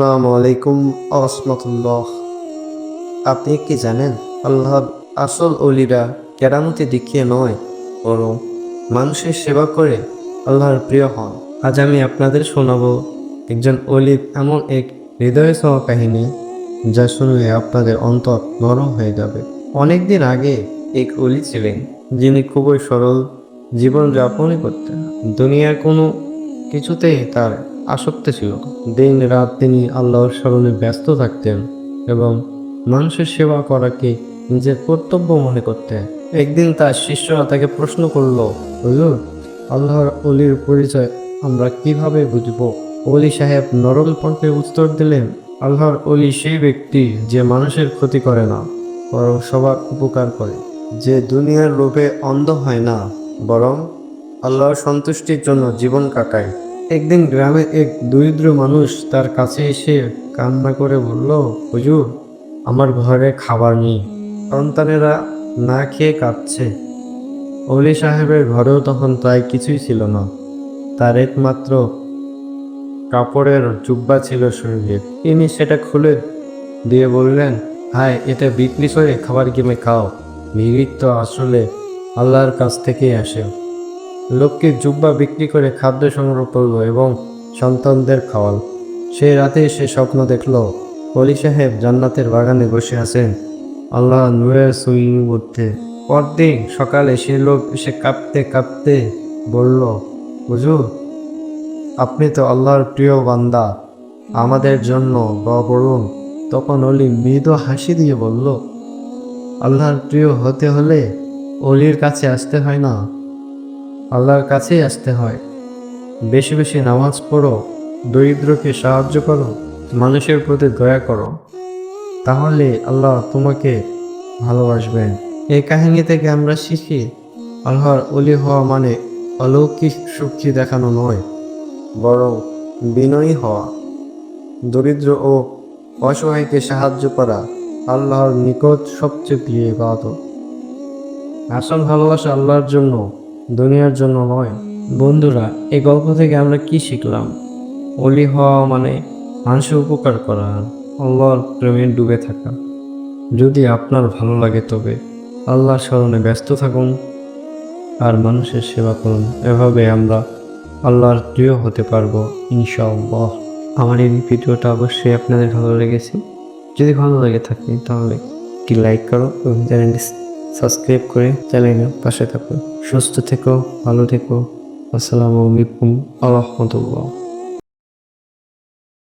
আসসালামু আলাইকুম আসমতুল্লাহ আপনি কি জানেন আল্লাহ আসল অলিরা কেরামতি দেখিয়ে নয়, বরং মানুষের সেবা করে আল্লাহর প্রিয় হন। আজ আমি আপনাদের শোনাব একজন অলির এমন এক হৃদয় ছোঁয়া কাহিনী, যা শুনলে আপনাদের অন্তর নরম হয়ে যাবে। অনেকদিন আগে এক অলি ছিলেন, যিনি খুবই সরল জীবন যাপনই করতেন। দুনিয়ার কোনো কিছুতেই তার আসক্তি ছিল। দিন রাত তিনি আল্লাহর স্মরণে ব্যস্ত থাকতেন এবং মানুষের সেবা করাকে নিজের কর্তব্য মনে করতেন। একদিন তার শিষ্যরা তাকে প্রশ্ন করল, হুজুর, আল্লাহর অলির পরিচয় আমরা কীভাবে বুঝব? অলি সাহেব নরম কণ্ঠে উত্তর দিলেন, আল্লাহর অলি সেই ব্যক্তি যে মানুষের ক্ষতি করে না, বরং সবার উপকার করে। যে দুনিয়ার লোভে অন্ধ হয় না, বরং আল্লাহর সন্তুষ্টির জন্য জীবন কাটায়। একদিন গ্রামে এক দরিদ্র মানুষ তার কাছে এসে কান্না করে বলল, হুজুর, আমার ঘরে খাবার নেই। সন্তানেরা না খেয়ে কাঁদছে। অলি সাহেবের ঘরেও তখন তাই কিছুই ছিল না। তার একমাত্র কাপড়ের জুব্বা ছিল শরীরে তিনি সেটা খুলে দিয়ে বললেন, হায় এটা বিক্রি করে খাবার কিনে খাও। ভিড় তো আসলে আল্লাহর কাছ থেকেই আসে। লোককে জুব্বা বিক্রি করে খাদ্য সংগ্রহ করল এবং সন্তানদের খাওয়াল। সেই রাতে সে স্বপ্ন দেখল অলি সাহেব জান্নাতের বাগানে বসে আছেন। আল্লাহ নূরের সুইং মধ্যে। পরদিন সকালে সে লোক এসে কাঁপতে কাঁপতে বলল, হুজুর, আপনি তো আল্লাহর প্রিয় বান্দা। আমাদের জন্য দোয়া করুন। তখন অলি মৃদু হাসি দিয়ে বলল, আল্লাহর প্রিয় হতে হলে অলির কাছে আসতে হয় না। আল্লাহর কাছেই আসতে হয়। বেশি বেশি নামাজ পড়ো, দরিদ্রকে সাহায্য করো, মানুষের প্রতি দয়া করো। তাহলে আল্লাহ তোমাকে ভালোবাসবেন। এই কাহিনী থেকে আমরা শিখি, আল্লাহর অলি হওয়া মানে অলৌকিক শক্তি দেখানো নয়, বরং বিনয়ী হওয়া। দরিদ্র ও অসহায়কে সাহায্য করা আল্লাহর নিকট সবচেয়ে প্রিয় ইবাদত। আসল ভালোবাসা আল্লাহর জন্য দুনিয়ার জন্য নয়। বন্ধুরা, এই গল্প থেকে আমরা কি শিখলাম? অলি হওয়া মানে মানুষের উপকার করা, আল্লাহর প্রেমে ডুবে থাকা। যদি আপনার ভালো লাগে তবে আল্লাহর স্মরণে ব্যস্ত থাকুন আর মানুষের সেবা করুন। এভাবে আমরা আল্লাহর প্রিয় হতে পারব, ইনশাআল্লাহ। আমার এই ভিডিওটা অবশ্যই আপনাদের ভালো লেগেছে। যদি ভালো লেগে থাকে তাহলে একটি লাইক করো এবং চ্যানেলটি সাবস্ক্রাইব করে চ্যানেলের পাশে থাকো। সুস্থ থেকো ভালো থেকো। আসসালামু আলাইকুম আল্লাহ রহমতুল্লাহ।